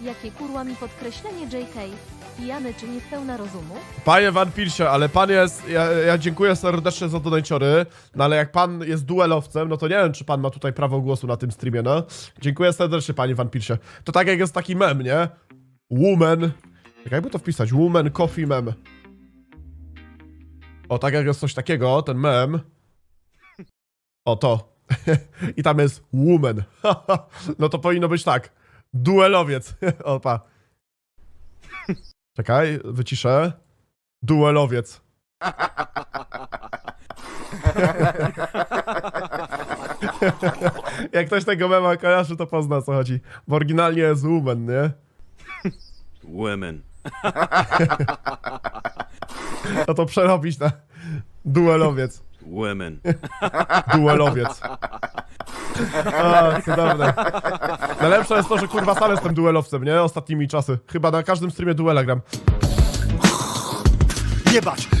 Jakie kurła mi podkreślenie JK? Pijany czy niespełna rozumu? Panie Van Pilsie, ale pan jest. Ja, ja dziękuję serdecznie za donajciory, no ale jak pan jest duelowcem, no to nie wiem, czy pan ma tutaj prawo głosu na tym streamie, no. Dziękuję serdecznie, panie Van Pilsie. To tak jak jest taki mem, nie? Woman. Jak jakby to wpisać? Woman coffee mem. O, tak jak jest coś takiego, ten mem. O, to. I tam jest woman. no to powinno być tak. Duelowiec. Opa. Czekaj, wyciszę. Duelowiec. Jak ktoś tego mema kojarzy, to pozna o co chodzi. Bo oryginalnie jest woman, nie? Women. No to przerobić na duelowiec. Women. Duelowiec. A, cudowne. Najlepsze jest to, że kurwa sam jestem duelowcem, nie? Ostatnimi czasy. Chyba na każdym streamie duela gram. Jebać!